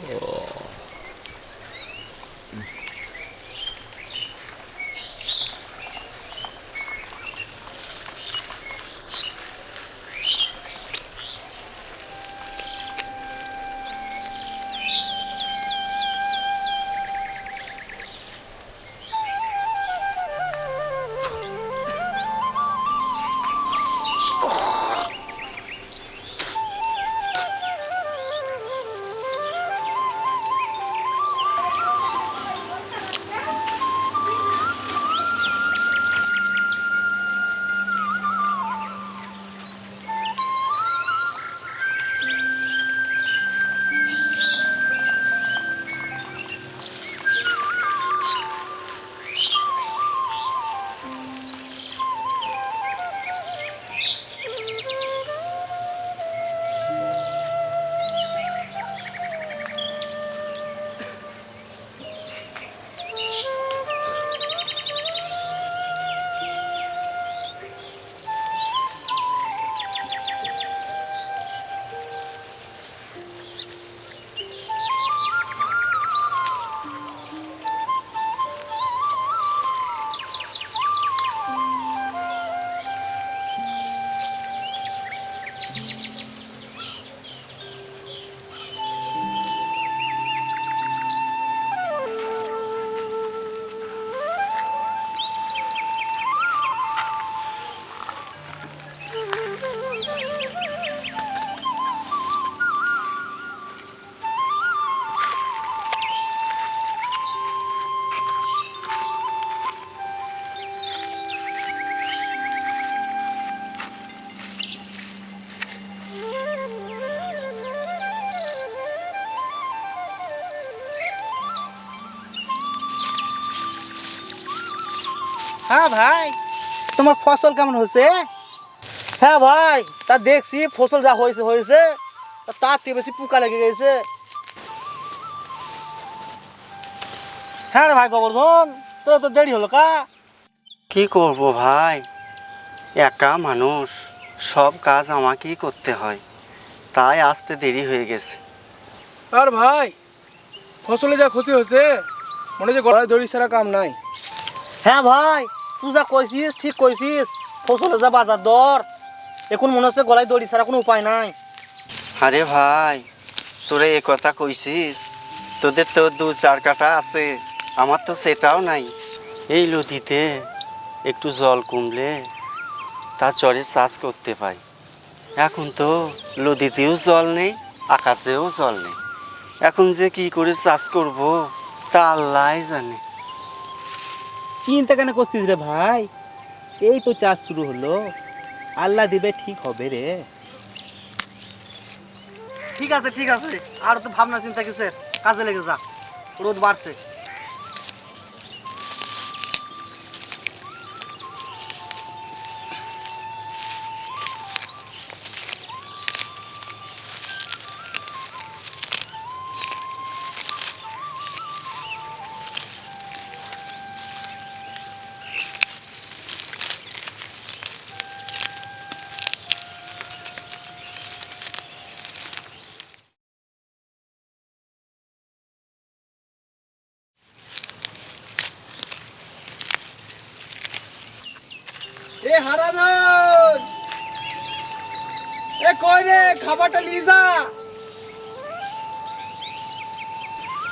Cool. হ্যাঁ ভাই। তোমার ফসল কেমন হয়েছে? হ্যাঁ ভাই তা দেখছি ফসল যা হয়েছে হয়েছে। তা তার থেকে বেশি পোকা লেগে গেছে। হ্যাঁ রে ভাই গোবর্ধন তোরা তো দেরি হলো কা? কি করব ভাই? একা মানুষ সব কাজ আমাকেই করতে হয়। তাই আসতে দেরি হয়ে গেছে। আর ভাই ফসলে যা ক্ষতি হয়েছে মনে হচ্ছে গলায় দড়ি ছাড়া কাম নাই। হ্যাঁ ভাই যা কইছিস, ঠিক কইছিস। ফসলের যা বাজার দর, এখন মনে হচ্ছে গলায় দড়ি ছাড়া কোনো উপায় নাই। আরে ভাই, তোরে এ কথা কইছিস? তোদের তো দু চার কাটা আছে, আমার তো সেটাও নাই। এই নদীতে একটু জল কমলে তা চরে চাষ করতে পাই। এখন তো নদীতেও জল নেই, আকাশেও জল নেই। এখন যে কি করে চাষ করব, তা আল্লাহ জানে। চিন্তা কেন করছিস রে ভাই? এই তো চাষ শুরু হলো। আল্লাহ দিবে, ঠিক হবে রে। ঠিক আছে ঠিক আছে। আর তো ভাবনা, চিন্তা কিসের? কাজে লেগে যা। রোদ বাড়ছে। হারাধন এ কই রে খাবারটা লিজা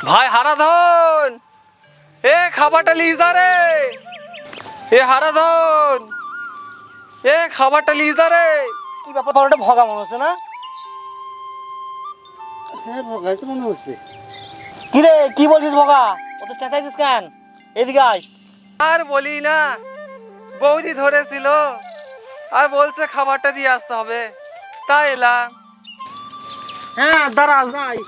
ভাই হারাধন। এ খাবারটা লিজা রে। এ হারাধন। এ খাবারটা লিজা রে। কি ব্যাপার বড়টা ভগা মনে হচ্ছে না? হ্যাঁ ভগাই তো মনে হচ্ছে। কি রে কি বলছিস ভগা? ও তো চেঁচাইছিস কেন? এদিকে আয়। আর বলি না। বৌদি ধরেছিল। আর বলছে খাবারটা দিয়ে আসতে হবে। তাই এলাম। হ্যাঁ দাঁড়া যাই।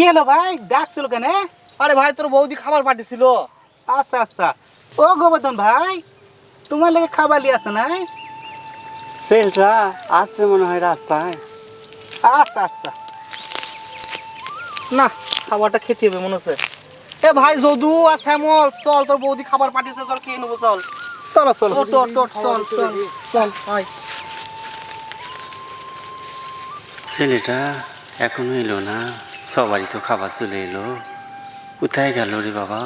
কি হলো ভাই? ডাকছিল কেন? আরে ভাই তোর বৌদি খাবার পাঠিয়েছিল। আচ্ছা আচ্ছা। ও গোবর্ধন ভাই তোমার লেগে খাবার লিয়ে আসে নাই সেলটা আসছে মনে হয় রাস্তায়। আচ্ছা আচ্ছা। না খাবারটা খেতে হবে মনে হচ্ছে। এ ভাই যদু আর শ্যামল চল তোর বৌদি খাবার পাঠিয়েছে চল খেয়ে নেব চল। চলো চলো। টোট চল চল চল আয়। ছেলেটা এখনও এলো না। সবারই তো খাবার চলে এলো কোথায় গেল রে বাবা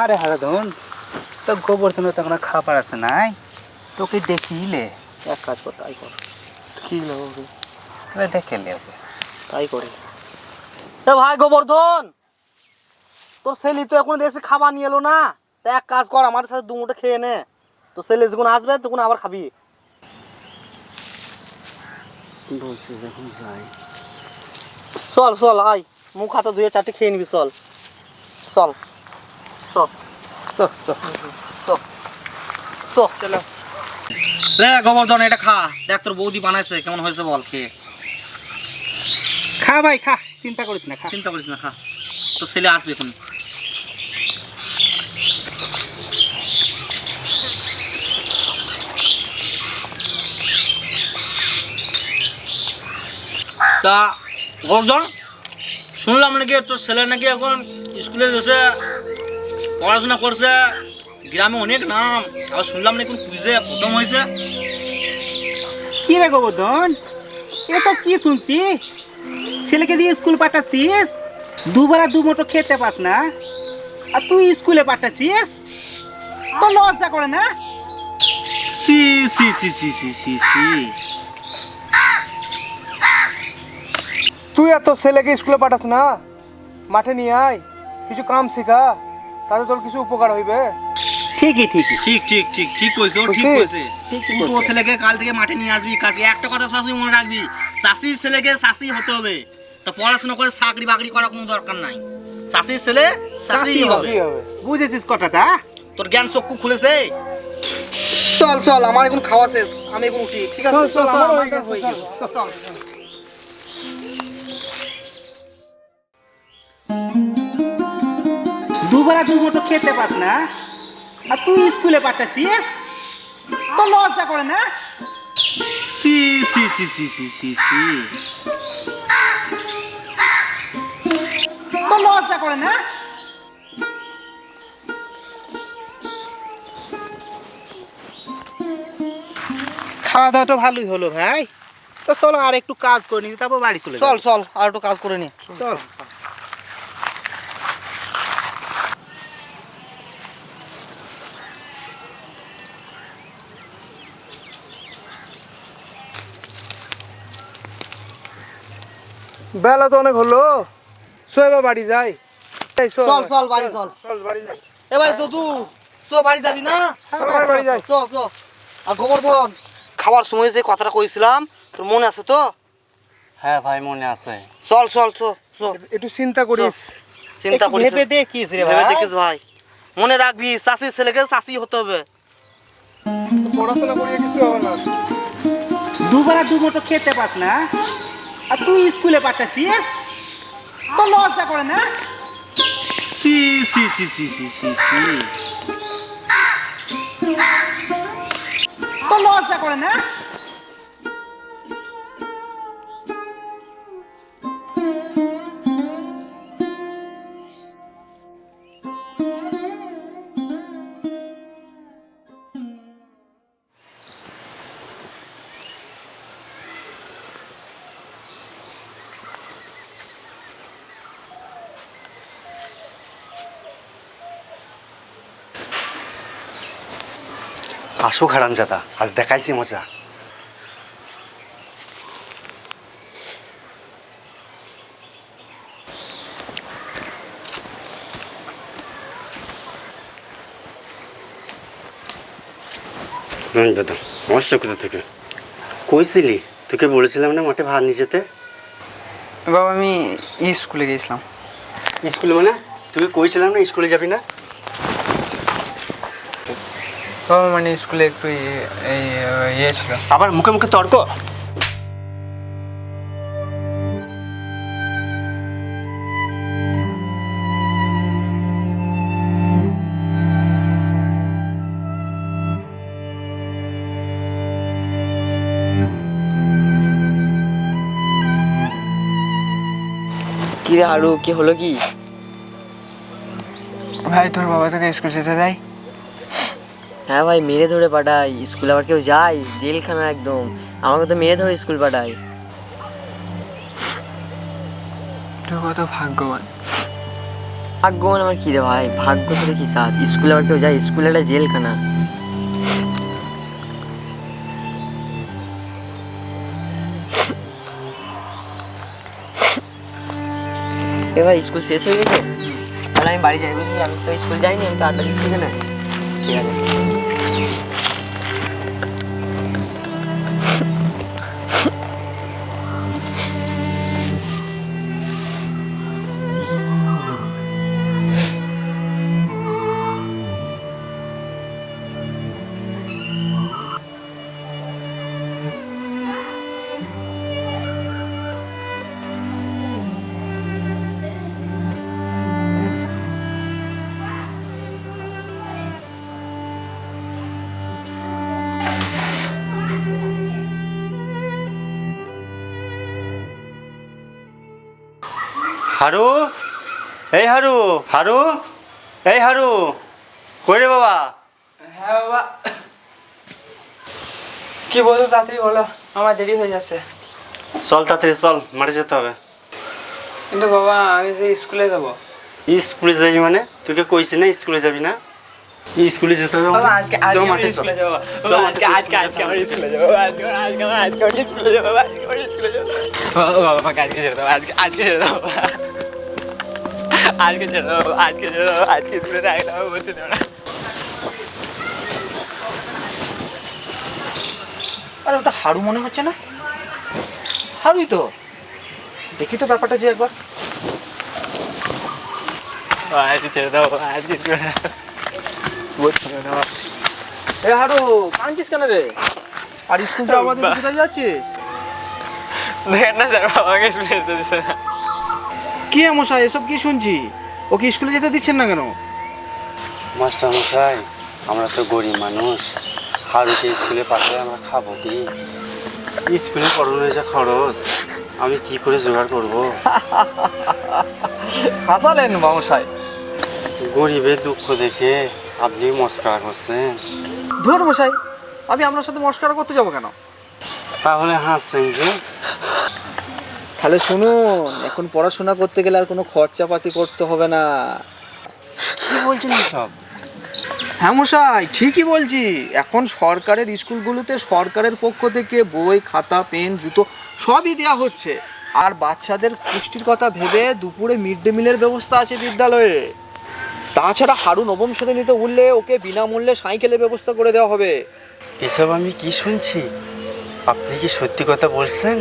আরে হারাধন তো গোবর গোবর্ধন তখন খাবার আছে নাই? তোকে দেখিলে এক কাজ কর তাই কর। কি লোক দেখে ওকে। তাই করে। এ ভাই গোবর্ধন তোর ছেলে তো এখন এসে খাবার নিয়ে এলো না। তা এক কাজ কর আমার সাথে দু মুঠো খেয়ে নে। তো ছেলে যখন আসবে তখন আবার খাবি। বলছে যখন যাই। চল চল আয়। মুখ হাতে ধুয়ে চারটে খেয়ে নিবি চল। চল। গোবর্ধন এটা খা। দেখ তোর বৌদি বানাইছে কেমন হয়েছে বল খেয়ে খা ভাই খা। চিন্তা করিস না খা। চিন্তা করিস না খা। তোর ছেলে আসবে এখন। তা গোবর্ধন শুনলাম নাকি তোর ছেলে নাকি এখন স্কুলে এসে পড়াশোনা করছে। গ্রামে অনেক নাম। আর শুনলাম নাকি কুইজে প্রথম হয়েছে। কি রে গোবর্ধন? এসব কি শুনছি? ছেলেকে দিয়ে স্কুল পাঠাচ্ছিস? দুবেলা দু মুঠো খেতে পাস না? আর তুই স্কুলে পাঠাচ্ছিস? তো লজ্জা করে না? সি সি সি সি সি সি সি তুই এত ছেলেকে স্কুলে পাঠাস না? মাঠে নিয়ে আয়। কিছু কাম শেখা। তাতে তোর কিছু উপকার হইবে। ঠিকই ঠিকই। ঠিক ঠিক ঠিক ঠিক কইছো ঠিক কইছে। তোর কইছে। ছেলেকে কাল থেকে মাঠে নিয়ে আসবি কাজে একটা কথা সবসময় মনে রাখবি শাশির ছেলেকে শাশি হতে হবে। তো পড়াশোনা করে চাকরি বাকরি করার কোনো দরকার নাই। শাশির ছেলে শাশি হবে। বুঝেছিস কথাটা? তোর জ্ঞান চক্ষু খুলেছে? চল চল আমার এখন খাওয়া শেষ। আমি এখন উঠি ঠিক আছে? চল, চল, আমার হয়ে গেছে, চল। দুবেলা দু মুঠো খেতে পাস না? আর তুই স্কুলে পাঠাচ্ছিস? তো লজ্জা করে না? সি সি সি সি সি সি সি। তো লজ্জা করে না? খাওয়া দাওয়া ভালোই হলো ভাই। তো চলো আর একটু কাজ করে নিই তারপর বাড়ি চলে চল চল আর একটু কাজ করে নি। চল। বেলা তো অনেক হলো। শো এবার বাড়ি যাই। এই, চল এবার। চল বাড়ি চল। চল বাড়ি যাই। এ ভাই দাদু চো বাড়ি যাবি না? বাড়ি, বাড়ি যাই। চল চল আর গোবর্ধন খাবার সময় যে কথাটা কইছিলাম তোর মনে আছে তো? হ্যাঁ ভাই মনে আছে। চল চল চো চো। একটু চিন্তা করিস। চিন্তা করিস। ভেবে দেখিস রে ভেবে ভাই। দেখিস ভাই। মনে রাখবি চাষির ছেলেকে চাষি হতে হবে। পড়াশোনা করিয়ে কিছু হবে না। দুবেলা দু মুঠো খেতে পাস না? আর তুই স্কুলে পাঠাচ্ছিস? তো লজ্জা করে না? সি সি সি সি সি সি সি। তো লজ্জা করে না? আসুক হারামজাদা আজ দেখাইছি মজা। হুম দাদা অবশ্য কোথা থেকে? কইছিলি তোকে বলেছিলাম না মাঠে ভাত নিয়ে যেতে? বাবা আমি স্কুলে গিয়েছিলাম। স্কুলে মানে? তুই কইছিলাম না স্কুলে যাবি না? বাবা মানে স্কুলে একটু ইয়ে- এই ইয়ে ছিল। আবার মুখে মুখে তর্ক? কি রে আরু কি হলো কি? ভাই তোর বাবা তোকে স্কুল যেতে দেয়? হ্যাঁ ভাই মেরে ধরে পাঠাই। স্কুল আবার কেউ যায়? জেলখানা একদম। আমাকে তো মেরে ধরে স্কুল পাঠায় তুই কত ভাগ্যবান। ভাগ্যবান আমার কি রে ভাই? ভাগ্য ধরে কি সাথ। স্কুল আবার কেউ যায়? স্কুল একটা জেলখানা। এ ভাই স্কুল শেষ হয়ে গেছে? তাহলে আমি বাড়ি যাই বুঝলি। আমি তো স্কুল যাইনি আমি তো আড্ডা দিচ্ছি না ঠিক আছে। হারু? এই হারু হারু? এই হারু কই রে বাবা? হ্যাঁ বাবা। কি বলছো তাড়াতাড়ি বলো আমার দেরি হয়ে যাচ্ছে। চল তাড়াতাড়ি চল মাঠে যেতে হবে। কিন্তু বাবা আমি সেই স্কুলে যাব। স্কুলে যাবি মানে? তোকে কইছি না স্কুলে যাবি না? স্কুলে যেতে হবে আজকে আজকে। স্কুলে যাব। আজকে আজকে আজকে স্কুলে যাব। আজকে আজকে আজকে স্কুলে যাব। আজকে আমি স্কুলে যাব। বাবা বাবা আজকে ছেড়ে দাও আজকে আজকে ছেড়ে দাও। আজকে ছেড়ে দাও আজকে ছেড়ে দাও আজকে স্কুলে রাখলাম বলতে দেবো না। আরে ওটা হাড়ু মনে হচ্ছে না? হাড়ুই তো। দেখি তো ব্যাপারটা যে একবার। আজকে ছেড়ে দাও আজকে দেবো না এ হাড়ু কাঁদছিস কেন রে? আর স্কুল তো আমাদের কোথায় যাচ্ছিস? দেখেন না স্যার বাবাকে স্কুলে যেতে দিচ্ছে না। কি মশাই এসব কি শুনছি? ও কি স্কুলে যেতে দিচ্ছেন না কেন? মাস্টার মশাই আমরা তো গরিব মানুষ। হারুকে স্কুলে পাঠালে আমরা খাব কি? স্কুলে পড়ানোর যা খরচ আমি কি করে জোগাড় করব? হাসালেন মশাই। গরিবের দুঃখ দেখে আপনি মস্কারা করছেন? ধর মশাই আমি আপনার সাথে মস্কারা করতে যাব কেন? তাহলে হাসছেন যে? তাহলে শুনুন এখন পড়াশোনা করতে গেলে আর কোনো খরচাপাতি করতে হবে না। কি বলছেন সব হ্যাঁ মশাই ঠিকই বলছি। এখন সরকারের স্কুলগুলোতে সরকারের পক্ষ থেকে বই খাতা পেন জুতো সবই দেওয়া হচ্ছে। আর বাচ্চাদের পুষ্টির কথা ভেবে দুপুরে মিড ডে মিলের ব্যবস্থা আছে বিদ্যালয়ে। তাছাড়া হারু নবম শ্রেণীতে উঠলে ওকে বিনামূল্যে সাইকেলের ব্যবস্থা করে দেওয়া হবে। এসব আমি কি শুনছি? আপনি কি সত্যি কথা বলছেন?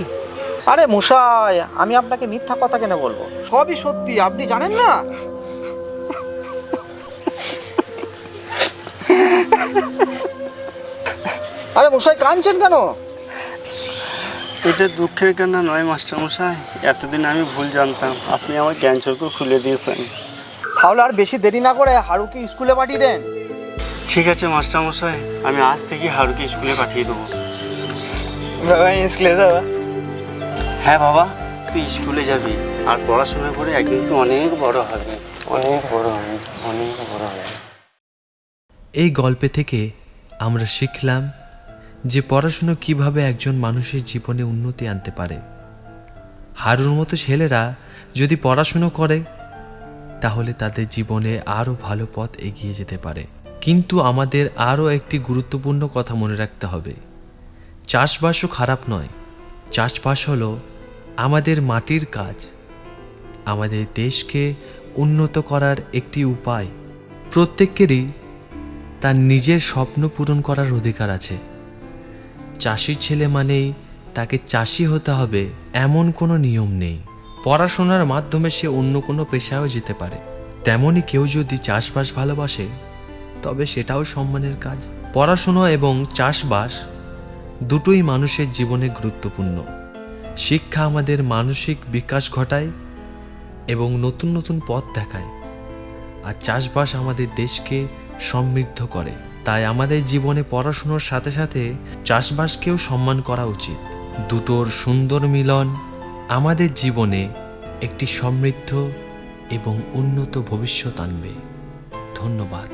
আরে মশাই আমি আপনাকে মিথ্যা কথা কেন বলব? সবই সত্যি আপনি জানেন না? আরে মশাই কাঁদছেন কেন? এটা দুঃখের কান্না নয় মাস্টার মশাই এতদিন আমি ভুল জানতাম। আপনি আমার জ্ঞান চক্ষু খুলে দিয়েছেন। তাহলে আর বেশি দেরি না করে হারুকে স্কুলে পাঠিয়ে দেন। ঠিক আছে মাস্টার মশাই আমি আজ থেকে হারুকে স্কুলে পাঠিয়ে দেবো। বাবা স্কুলে যাব? হ্যাঁ বাবা তুই স্কুলে যাবি। আর পড়াশোনা করে একদিন তো অনেক বড় হবে। অনেক বড় হবে অনেক বড় হবে। এই গল্পে থেকে আমরা শিখলাম যে পড়াশুনো কীভাবে একজন মানুষের জীবনে উন্নতি আনতে পারে। হারুর মতো ছেলেরা যদি পড়াশুনো করে তাহলে তাদের জীবনে আরও ভালো পথ এগিয়ে যেতে পারে। কিন্তু আমাদের আরও একটি গুরুত্বপূর্ণ কথা মনে রাখতে হবে। চাষবাসও খারাপ নয়। চাষবাস হলো আমাদের মাটির কাজ। আমাদের দেশকে উন্নত করার একটি উপায়। প্রত্যেকেরই তার নিজের স্বপ্ন পূরণ করার অধিকার আছে। চাষির ছেলে মানেই তাকে চাষি হতে হবে এমন কোনো নিয়ম নেই। পড়াশোনার মাধ্যমে সে অন্য কোনো পেশায়ও যেতে পারে। তেমনই কেউ যদি চাষবাস ভালোবাসে, তবে সেটাও সম্মানের কাজ। পড়াশোনা এবং চাষবাস দুটোই মানুষের জীবনে গুরুত্বপূর্ণ। শিক্ষা আমাদের মানসিক বিকাশ ঘটায় এবং নতুন নতুন পথ দেখায়। আর চাষবাস আমাদের দেশকে সমৃদ্ধ করে। তাই আমাদের জীবনে পড়াশুনোর সাথে সাথে চাষবাসকেও সম্মান করা উচিত। দুটোর সুন্দর মিলন আমাদের জীবনে একটি সমৃদ্ধ এবং উন্নত ভবিষ্যৎ আনবে। ধন্যবাদ।